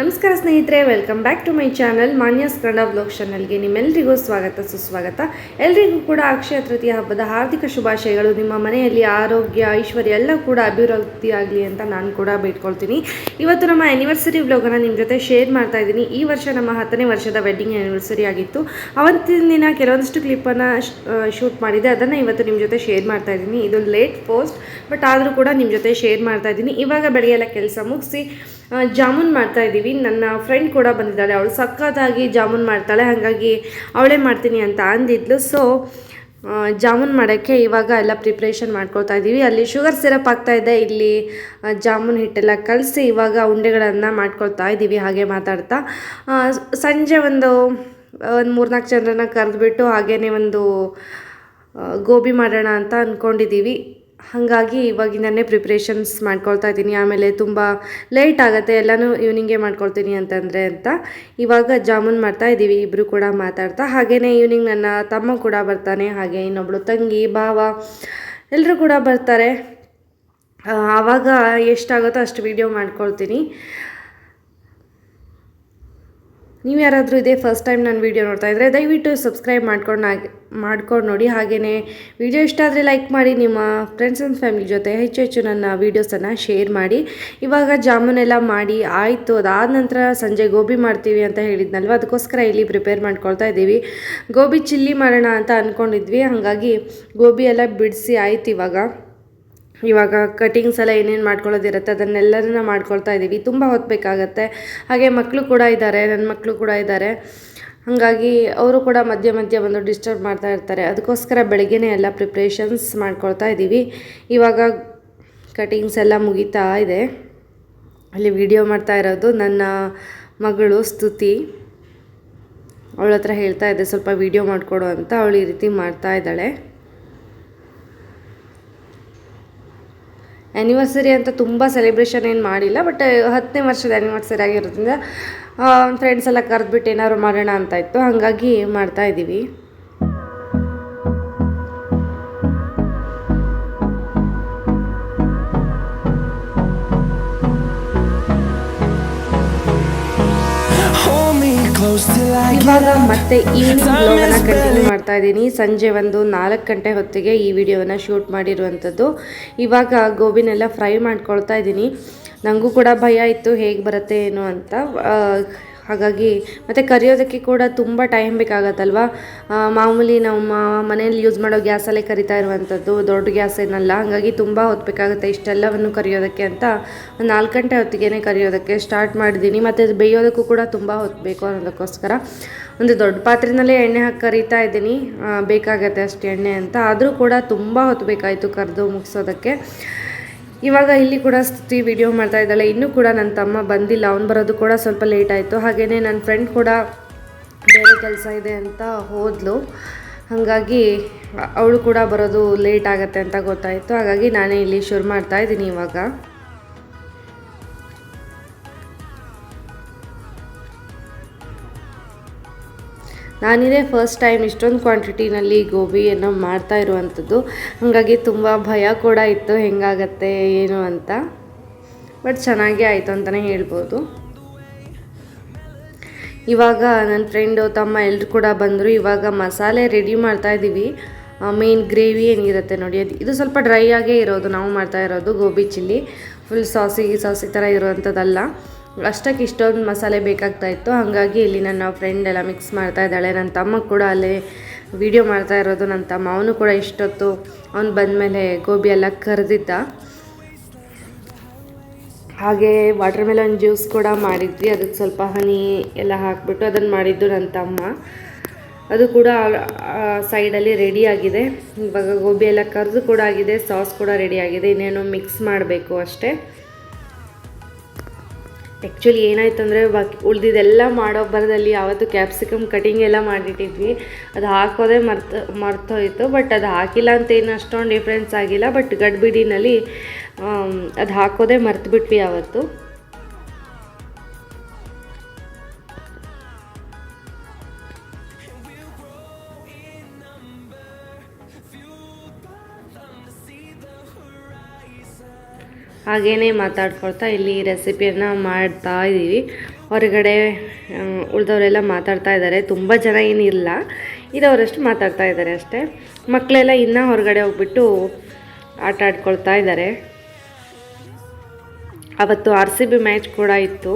ನಮಸ್ಕಾರ ಸ್ನೇಹಿತರೆ welcome back to my channel Manya's Kannada blog ಚಾನಲ್ಗೆ ನಿಮ್ಮೆಲ್ಲರಿಗೂ ಸ್ವಾಗತ, ಸುಸ್ವಾಗತ. ಎಲ್ರಿಗೂ ಕೂಡ ಅಕ್ಷಯ ತೃತೀಯ ಹಬ್ಬದ ಹಾರ್ದಿಕ ಶುಭಾಶಯಗಳು. ನಿಮ್ಮ ಮನೆಯಲ್ಲಿ ಆರೋಗ್ಯ, ಐಶ್ವರ್ಯ ಎಲ್ಲ ಕೂಡ ಅಭಿವೃದ್ಧಿ ಆಗಲಿ ಅಂತ ನಾನು ಕೂಡ ಬೇಡ್ಕೊಳ್ತೀನಿ. ಇವತ್ತು ನಮ್ಮ ಆ್ಯನಿವರ್ಸರಿ ವ್ಲಾಗನ್ನು ನಿಮ್ಮ ಜೊತೆ ಶೇರ್ ಮಾಡ್ತಾ ಇದ್ದೀನಿ. ಈ ವರ್ಷ ನಮ್ಮ ಹತ್ತನೇ ವರ್ಷದ ವೆಡ್ಡಿಂಗ್ ಆ್ಯನಿವರ್ಸರಿ ಆಗಿತ್ತು. ಅವತ್ತಿನ ದಿನ ಕೆಲವೊಂದಷ್ಟು ಕ್ಲಿಪ್ಪನ್ನು ಶೂಟ್ ಮಾಡಿದೆ ಅದನ್ನು ಇವತ್ತು ನಿಮ್ಮ ಜೊತೆ ಶೇರ್ ಮಾಡ್ತಾ ಇದ್ದೀನಿ. ಇದು ಲೇಟ್ ಪೋಸ್ಟ್ ಬಟ್ ಆದರೂ ಕೂಡ ನಿಮ್ಮ ಜೊತೆ ಶೇರ್ ಮಾಡ್ತಾ ಇದ್ದೀನಿ. ಇವಾಗ ಬೆಳಗ್ಗೆಲ್ಲ ಕೆಲಸ ಮುಗಿಸಿ ಜಾಮೂನ್ ಮಾಡ್ತಾ ಇದ್ದೀವಿ. ನನ್ನ ಫ್ರೆಂಡ್ ಕೂಡ ಬಂದಿದ್ದಾಳೆ. ಅವಳು ಸಕ್ಕತ್ತಾಗಿ ಜಾಮೂನ್ ಮಾಡ್ತಾಳೆ. ಹಾಗಾಗಿ ಅವಳೇ ಮಾಡ್ತೀನಿ ಅಂತ ಅಂದಿದ್ಲು. ಸೊ ಜಾಮೂನ್ ಮಾಡೋಕ್ಕೆ ಇವಾಗ ಎಲ್ಲ ಪ್ರಿಪ್ರೇಷನ್ ಮಾಡ್ಕೊಳ್ತಾ ಇದ್ದೀವಿ. ಅಲ್ಲಿ ಶುಗರ್ ಸಿರಪ್ ಆಗ್ತಾ ಇದೆ. ಇಲ್ಲಿ ಜಾಮೂನ್ ಹಿಟ್ಟೆಲ್ಲ ಕಲಸಿ ಇವಾಗ ಉಂಡೆಗಳನ್ನು ಮಾಡ್ಕೊಳ್ತಾ ಇದ್ದೀವಿ. ಹಾಗೆ ಮಾತಾಡ್ತಾ ಸಂಜೆ ಒಂದು ಒಂದು ಮೂರ್ನಾಲ್ಕು ಜನರನ್ನ ಕರೆದುಬಿಟ್ಟು ಹಾಗೇ ಒಂದು ಗೋಬಿ ಮಾಡೋಣ ಅಂತ ಅಂದ್ಕೊಂಡಿದ್ದೀವಿ ಹಾಗಾಗಿ ಇವಾಗಿಂದನೇ ಪ್ರಿಪ್ರೇಷನ್ಸ್ ಮಾಡ್ಕೊಳ್ತಾ ಇದ್ದೀನಿ. ಆಮೇಲೆ ತುಂಬ ಲೇಟ್ ಆಗುತ್ತೆ, ಎಲ್ಲನೂ ಈವ್ನಿಂಗೇ ಮಾಡ್ಕೊಳ್ತೀನಿ ಅಂತಂದರೆ ಅಂತ ಇವಾಗ ಜಾಮೂನ್ ಮಾಡ್ತಾ ಇದ್ದೀವಿ ಇಬ್ಬರು ಕೂಡ ಮಾತಾಡ್ತಾ. ಹಾಗೆಯೇ ಈವ್ನಿಂಗ್ ನನ್ನ ತಮ್ಮ ಕೂಡ ಬರ್ತಾನೆ, ಹಾಗೆ ಇನ್ನೊಬ್ಳು ತಂಗಿ, ಭಾವ ಎಲ್ಲರೂ ಕೂಡ ಬರ್ತಾರೆ. ಆವಾಗ ಎಷ್ಟಾಗುತ್ತೋ ಅಷ್ಟು ವೀಡಿಯೋ ಮಾಡ್ಕೊಳ್ತೀನಿ. ನೀವು ಯಾರಾದರೂ ಇದೇ ಫಸ್ಟ್ ಟೈಮ್ ನಾನು ವೀಡಿಯೋ ನೋಡ್ತಾ ಇದ್ದರೆ ದಯವಿಟ್ಟು ಸಬ್ಸ್ಕ್ರೈಬ್ ಮಾಡ್ಕೊಂಡು ಮಾಡ್ಕೊಂಡು ನೋಡಿ. ಹಾಗೆಯೇ ವಿಡಿಯೋ ಇಷ್ಟ ಆದರೆ ಲೈಕ್ ಮಾಡಿ, ನಿಮ್ಮ ಫ್ರೆಂಡ್ಸ್ ಆ್ಯಂಡ್ ಫ್ಯಾಮಿಲಿ ಜೊತೆ ಹೆಚ್ಚು ಹೆಚ್ಚು ನನ್ನ ವೀಡಿಯೋಸನ್ನು ಶೇರ್ ಮಾಡಿ. ಇವಾಗ ಜಾಮೂನೆಲ್ಲ ಮಾಡಿ ಆಯಿತು. ಅದಾದ ನಂತರ ಸಂಜೆ ಗೋಬಿ ಮಾಡ್ತೀವಿ ಅಂತ ಹೇಳಿದ್ನಲ್ವ? ಅದಕ್ಕೋಸ್ಕರ ಇಲ್ಲಿ ಪ್ರಿಪೇರ್ ಮಾಡ್ಕೊಳ್ತಾ ಇದ್ದೀವಿ. ಗೋಬಿ ಚಿಲ್ಲಿ ಮಾಡೋಣ ಅಂತ ಅಂದ್ಕೊಂಡಿದ್ವಿ ಹಾಗಾಗಿ ಗೋಬಿ ಎಲ್ಲ ಬಿಡಿಸಿ ಆಯ್ತು ಇವಾಗ. ಇವಾಗ ಕಟಿಂಗ್ಸ್ ಎಲ್ಲ ಏನೇನು ಮಾಡ್ಕೊಳ್ಳೋದಿರುತ್ತೆ ಅದನ್ನೆಲ್ಲರನ್ನ ಮಾಡ್ಕೊಳ್ತಾ ಇದ್ದೀವಿ ತುಂಬ ಹೊತ್ತು ಬೇಕಾಗತ್ತೆ. ಹಾಗೆ ಮಕ್ಕಳು ಕೂಡ ಇದ್ದಾರೆ ನನ್ನ ಮಕ್ಕಳು ಕೂಡ ಇದ್ದಾರೆ ಹಾಗಾಗಿ ಅವರು ಕೂಡ ಮಧ್ಯ ಮಧ್ಯ ಬಂದು ಡಿಸ್ಟರ್ಬ್ ಮಾಡ್ತಾ ಇರ್ತಾರೆ. ಅದಕ್ಕೋಸ್ಕರ ಬೆಳಗ್ಗೆನೇ ಎಲ್ಲ ಪ್ರಿಪ್ರೇಷನ್ಸ್ ಮಾಡ್ಕೊಳ್ತಾ ಇದ್ದೀವಿ ಇವಾಗ ಕಟಿಂಗ್ಸ್ ಎಲ್ಲ ಮುಗಿತಾ ಇದೆ. ಅಲ್ಲಿ ವಿಡಿಯೋ ಮಾಡ್ತಾ ಇರೋದು ನನ್ನ ಮಗಳು ಸ್ತುತಿ. ಅವಳ ಹತ್ರ ಹೇಳ್ತಾ ಇದ್ದೆ, ಸ್ವಲ್ಪ ವಿಡಿಯೋ ಮಾಡಿಕೊಡು ಅಂತ. ಅವಳು ಈ ರೀತಿ ಮಾಡ್ತಾ ಇದ್ದಾಳೆ. ಆ್ಯನಿವರ್ಸರಿ ಅಂತ ತುಂಬ ಸೆಲೆಬ್ರೇಷನ್ ಏನು ಮಾಡಿಲ್ಲ ಬಟ್ ಹತ್ತನೇ ವರ್ಷದ ಆ್ಯನಿವರ್ಸರಿ ಆಗಿರೋದ್ರಿಂದ ಫ್ರೆಂಡ್ಸ್ ಎಲ್ಲ ಕರೆದ್ಬಿಟ್ಟು ಏನಾದ್ರು ಮಾಡೋಣ ಅಂತ ಇತ್ತು. ಹಾಗಾಗಿ ಮಾಡ್ತಾ ಇದ್ದೀವಿ. ಇವಾಗ ಮತ್ತೆ ಈವ್ನಿಂಗ್ ಬ್ಲಾಗನ್ನು ಕಂಟಿನ್ಯೂ ಮಾಡ್ತಾ ಇದ್ದೀನಿ. ಸಂಜೆ ಒಂದು ನಾಲ್ಕು ಗಂಟೆ ಹೊತ್ತಿಗೆ ಈ ವಿಡಿಯೋನ ಶೂಟ್ ಮಾಡಿರುವಂಥದ್ದು. ಇವಾಗ ಗೋಬಿನೆಲ್ಲ ಫ್ರೈ ಮಾಡ್ಕೊಳ್ತಾ ಇದ್ದೀನಿ. ನನಗೂ ಕೂಡ ಭಯ ಇತ್ತು ಹೇಗೆ ಬರುತ್ತೆ ಏನು ಅಂತ. ಹಾಗಾಗಿ ಮತ್ತು ಕರಿಯೋದಕ್ಕೆ ಕೂಡ ತುಂಬ ಟೈಮ್ ಬೇಕಾಗತ್ತಲ್ವ? ಮಾಮೂಲಿ ನಮ್ಮ ಮನೇಲಿ ಯೂಸ್ ಮಾಡೋ ಗ್ಯಾಸಲ್ಲೇ ಕರಿತಾ ಇರುವಂಥದ್ದು ದೊಡ್ಡ ಗ್ಯಾಸ್ ಏನಲ್ಲ. ಹಾಗಾಗಿ ತುಂಬ ಹೊತ್ತು ಬೇಕಾಗುತ್ತೆ ಇಷ್ಟೆಲ್ಲವನ್ನು ಕರಿಯೋದಕ್ಕೆ ಅಂತ ಒಂದು ನಾಲ್ಕು ಗಂಟೆ ಹೊತ್ತಿಗೆ ಕರಿಯೋದಕ್ಕೆ ಸ್ಟಾರ್ಟ್ ಮಾಡಿದ್ದೀನಿ. ಮತ್ತು ಬೇಯೋದಕ್ಕೂ ಕೂಡ ತುಂಬ ಹೊತ್ತು ಬೇಕು ಅನ್ನೋದಕ್ಕೋಸ್ಕರ. ಒಂದು ದೊಡ್ಡ ಪಾತ್ರೆನಲ್ಲೇ ಎಣ್ಣೆ ಹಾಕಿ ಕರಿತಾ ಇದ್ದೀನಿ. ಬೇಕಾಗತ್ತೆ ಅಷ್ಟು ಎಣ್ಣೆ ಅಂತ. ಆದರೂ ಕೂಡ ತುಂಬ ಹೊತ್ತು ಬೇಕಾಯಿತು ಕರೆದು ಮುಗಿಸೋದಕ್ಕೆ. ಇವಾಗ ಇಲ್ಲಿ ಕೂಡ ಸ್ತುತಿ ವಿಡಿಯೋ ಮಾಡ್ತಾ ಇದ್ದಾಳೆ. ಇನ್ನೂ ಕೂಡ ನನ್ನ ತಮ್ಮ ಬಂದಿಲ್ಲ. ಅವ್ನು ಬರೋದು ಕೂಡ ಸ್ವಲ್ಪ ಲೇಟ್ ಆಯಿತು. ಹಾಗೆಯೇ ನನ್ನ ಫ್ರೆಂಡ್ ಕೂಡ ಬೇರೆ ಕೆಲಸ ಇದೆ ಅಂತ ಹೋದ್ಲು. ಹಾಗಾಗಿ ಅವಳು ಕೂಡ ಬರೋದು ಲೇಟ್ ಆಗುತ್ತೆ ಅಂತ ಗೊತ್ತಾಯಿತು. ಹಾಗಾಗಿ ನಾನೇ ಇಲ್ಲಿ ಶುರು ಮಾಡ್ತಾ ಇದ್ದೀನಿ ಇವಾಗ. ನಾನಿದೇ ಫಸ್ಟ್ ಟೈಮ್ ಇಷ್ಟೊಂದು ಕ್ವಾಂಟಿಟಿನಲ್ಲಿ ಗೋಬಿಯನ್ನು ಮಾಡ್ತಾ ಇರುವಂಥದ್ದು ಹಾಗಾಗಿ ತುಂಬ ಭಯ ಕೂಡ ಇತ್ತು, ಹೆಂಗಾಗತ್ತೆ, ಏನು ಅಂತ. ಬಟ್ ಚೆನ್ನಾಗೇ ಆಯಿತು ಅಂತಲೇ ಹೇಳ್ಬೋದು. ಇವಾಗ ನನ್ನ ಫ್ರೆಂಡು ತಮ್ಮ ಎಲ್ಲರೂ ಕೂಡ ಬಂದರು. ಇವಾಗ ಮಸಾಲೆ ರೆಡಿ ಮಾಡ್ತಾ ಇದ್ದೀವಿ ಮೇನ್ ಗ್ರೇವಿ ಏನಿರುತ್ತೆ ನೋಡಿ. ಅದು, ಇದು ಸ್ವಲ್ಪ ಡ್ರೈ ಆಗೇ ಇರೋದು. ನಾವು ಮಾಡ್ತಾ ಇರೋದು gobi chilli. Full saucy saucy ಥರ ಇರುವಂಥದ್ದಲ್ಲ ಅಷ್ಟಕ್ಕೆ ಇಷ್ಟೊಂದು ಮಸಾಲೆ ಬೇಕಾಗ್ತಾ ಇತ್ತು. ಹಾಗಾಗಿ ಇಲ್ಲಿ ನನ್ನ ಫ್ರೆಂಡ್ ಎಲ್ಲ ಮಿಕ್ಸ್ ಮಾಡ್ತಾ ಇದ್ದಾಳೆ. ನನ್ನ ತಮ್ಮ ಕೂಡ ಅಲ್ಲೇ ವಿಡಿಯೋ ಮಾಡ್ತಾ ಇರೋದು. ನನ್ನ ತಮ್ಮ, ಅವನು ಕೂಡ ಇಷ್ಟೊತ್ತು ಅವ್ನು ಬಂದಮೇಲೆ ಗೋಬಿ ಎಲ್ಲ ಕರೆದಿದ್ದ. ಹಾಗೆ ವಾಟರ್ ಮೆಲನ್ ಜ್ಯೂಸ್ ಕೂಡ ಮಾಡಿದ್ವಿ. ಅದಕ್ಕೆ ಸ್ವಲ್ಪ ಹನಿ ಎಲ್ಲ ಹಾಕಿಬಿಟ್ಟು ಅದನ್ನು ಮಾಡಿದ್ದು ನನ್ನ ತಮ್ಮ. ಅದು ಕೂಡ ಸೈಡಲ್ಲಿ ರೆಡಿ ಆಗಿದೆ. ಇವಾಗ ಗೋಬಿ ಎಲ್ಲ ಕರೆದು ಕೂಡ ಆಗಿದೆ. ಸಾಸ್ ಕೂಡ ರೆಡಿ ಆಗಿದೆ. ಇನ್ನೇನು ಮಿಕ್ಸ್ ಮಾಡಬೇಕು ಅಷ್ಟೇ. ಆ್ಯಕ್ಚುಲಿ ಏನಾಯ್ತು ಅಂದರೆ ಬಾಕಿ ಉಳಿದಿದ್ದೆಲ್ಲ ಮಾಡೋ ಬರದಲ್ಲಿ ಯಾವತ್ತು ಕ್ಯಾಪ್ಸಿಕಮ್ ಕಟಿಂಗ್ ಎಲ್ಲ ಮಾಡಿಟ್ಟಿದ್ವಿ. ಅದು ಹಾಕೋದೇ ಮರ್ತು ಮರ್ತೋಯ್ತು. ಬಟ್ ಅದು ಹಾಕಿಲ್ಲ ಅಂತ ಏನು ಅಷ್ಟೊಂದು ಡಿಫ್ರೆನ್ಸ್ ಆಗಿಲ್ಲ. ಬಟ್ ಗಡ್ಬಿಡಿನಲ್ಲಿ ಅದು ಹಾಕೋದೇ ಮರ್ತುಬಿಟ್ವಿ ಆವತ್ತು ಹಾಗೇನೆ ಮಾತಾಡ್ಕೊಳ್ತಾ ಇಲ್ಲಿ ರೆಸಿಪಿಯನ್ನು ಮಾಡ್ತಾ ಇದ್ದೀವಿ ಹೊರಗಡೆ ಉಳಿದವರೆಲ್ಲ ಮಾತಾಡ್ತಾ ಇದ್ದಾರೆ. ತುಂಬ ಜನ ಏನಿಲ್ಲ. ಇರೋರಷ್ಟು ಮಾತಾಡ್ತಾ ಇದ್ದಾರೆ ಅಷ್ಟೇ. ಮಕ್ಕಳೆಲ್ಲ ಇನ್ನೂ ಹೊರಗಡೆ ಹೋಗ್ಬಿಟ್ಟು ಆಟ ಆಡ್ಕೊಳ್ತಾ ಇದ್ದಾರೆ. ಅವತ್ತು ಆರ್ ಸಿ ಬಿ ಮ್ಯಾಚ್ ಕೂಡ ಇತ್ತು.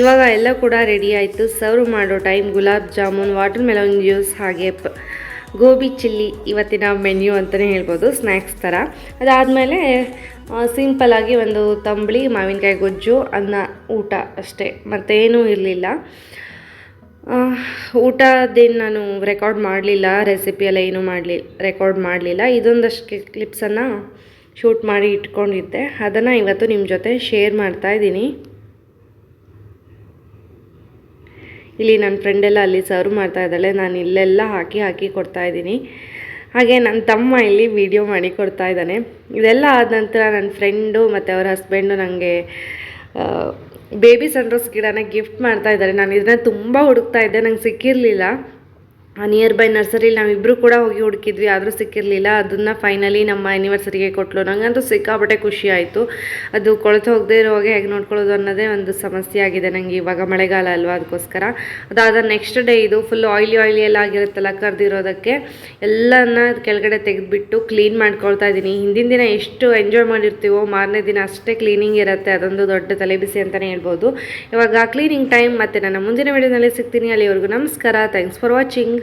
ಇವಾಗ ಎಲ್ಲ ಕೂಡ ರೆಡಿ ಆಯಿತು. ಸರ್ವ್ ಮಾಡೋ time gulab jamun watermelon juice ಹಾಗೆ ಪ ಗೋಬಿ ಚಿಲ್ಲಿ ಇವತ್ತಿನ ಮೆನ್ಯೂ ಅಂತಲೇ ಹೇಳ್ಬೋದು ಸ್ನ್ಯಾಕ್ಸ್ ಥರ. ಅದಾದಮೇಲೆ ಸಿಂಪಲ್ಲಾಗಿ ಒಂದು ತಂಬಳಿ ಮಾವಿನಕಾಯಿ ಗೊಜ್ಜು, ಅನ್ನ, ಊಟ ಅಷ್ಟೇ, ಮತ್ತೇನೂ ಇರಲಿಲ್ಲ. ಊಟದೇನು ನಾನು ರೆಕಾರ್ಡ್ ಮಾಡಲಿಲ್ಲ ರೆಸಿಪಿ ಎಲ್ಲ ಏನೂ ಮಾಡಲಿ ರೆಕಾರ್ಡ್ ಮಾಡಲಿಲ್ಲ. ಇದೊಂದಷ್ಟು ಕ್ಲಿಪ್ಸನ್ನು ಶೂಟ್ ಮಾಡಿ ಇಟ್ಕೊಂಡಿದ್ದೆ. ಅದನ್ನು ಇವತ್ತು ನಿಮ್ಮ ಜೊತೆ ಶೇರ್ ಮಾಡ್ತಾ ಇದ್ದೀನಿ ಇಲ್ಲಿ ನನ್ನ ಫ್ರೆಂಡೆಲ್ಲ ಅಲ್ಲಿ ಸರ್ವ್ ಮಾಡ್ತಾ ಇದ್ದಾಳೆ. ನಾನು ಇಲ್ಲೆಲ್ಲ ಹಾಕಿ ಹಾಕಿ ಕೊಡ್ತಾ ಇದ್ದೀನಿ. ಹಾಗೆ ನನ್ನ ತಮ್ಮ ಇಲ್ಲಿ ವಿಡಿಯೋ ಮಾಡಿ ಕೊಡ್ತಾ ಇದ್ದಾನೆ. ಇದೆಲ್ಲ ಆದ ನಂತರ ನನ್ನ ಫ್ರೆಂಡು ಮತ್ತು ಅವರ ಹಸ್ಬೆಂಡು ನನಗೆ ಬೇಬಿ ಸನ್ರೋಸ್ ಗಿಡನ ಗಿಫ್ಟ್ ಮಾಡ್ತಾ ಇದ್ದಾರೆ. ನಾನು ಇದನ್ನ ತುಂಬ ಹುಡುಕ್ತಾ ಇದ್ದೆ. ನಂಗೆ ಸಿಕ್ಕಿರಲಿಲ್ಲ. ನಿಯರ್ ಬೈ ನರ್ಸರಿಲಿ ನಾವಿಬ್ಬರು ಕೂಡ ಹೋಗಿ ಹುಡುಕಿದ್ವಿ, ಆದರೂ ಸಿಕ್ಕಿರಲಿಲ್ಲ. ಅದನ್ನು ಫೈನಲಿ ನಮ್ಮ ಆ್ಯನಿವರ್ಸರಿಗೆ ಕೊಟ್ಟಲು ನನಗಂತೂ ಸಿಕ್ಕಾಪಟ್ಟೆ ಖುಷಿ ಆಯಿತು. ಅದು ಕೊಳೆತು ಹೋಗದೆ ಇರುವಾಗ ಹೇಗೆ ನೋಡ್ಕೊಳ್ಳೋದು ಅನ್ನೋದೇ ಒಂದು ಸಮಸ್ಯೆ ಆಗಿದೆ ನನಗೆ ಇವಾಗ ಮಳೆಗಾಲ ಅಲ್ವಾ ಅದಕ್ಕೋಸ್ಕರ. ಅದಾದ ನೆಕ್ಸ್ಟ್ ಡೇ ಇದು ಫುಲ್ ಆಯ್ಲಿ ಆಯ್ಲಿ ಎಲ್ಲ ಆಗಿರುತ್ತಲ್ಲ ಕರೆದಿರೋದಕ್ಕೆ ಎಲ್ಲನ ಕೆಳಗಡೆ ತೆಗೆದುಬಿಟ್ಟು ಕ್ಲೀನ್ ಮಾಡ್ಕೊಳ್ತಾ ಇದ್ದೀನಿ. ಹಿಂದಿನ ದಿನ ಎಷ್ಟು ಎಂಜಾಯ್ ಮಾಡಿರ್ತೀವೋ, ಮಾರನೇ ದಿನ ಅಷ್ಟೇ ಕ್ಲೀನಿಂಗ್ ಇರುತ್ತೆ, ಅದೊಂದು ದೊಡ್ಡ ತಲೆಬಿಸಿ ಅಂತಲೇ ಹೇಳ್ಬೋದು. ಇವಾಗ ಕ್ಲೀನಿಂಗ್ ಟೈಮ್ ಮತ್ತು ನನ್ನ ಮುಂದಿನ ವಿಡಿಯೋನಲ್ಲಿ ಸಿಗ್ತೀನಿ. ಅಲ್ಲಿವರೆಗೂ ನಮಸ್ಕಾರ. Thanks for watching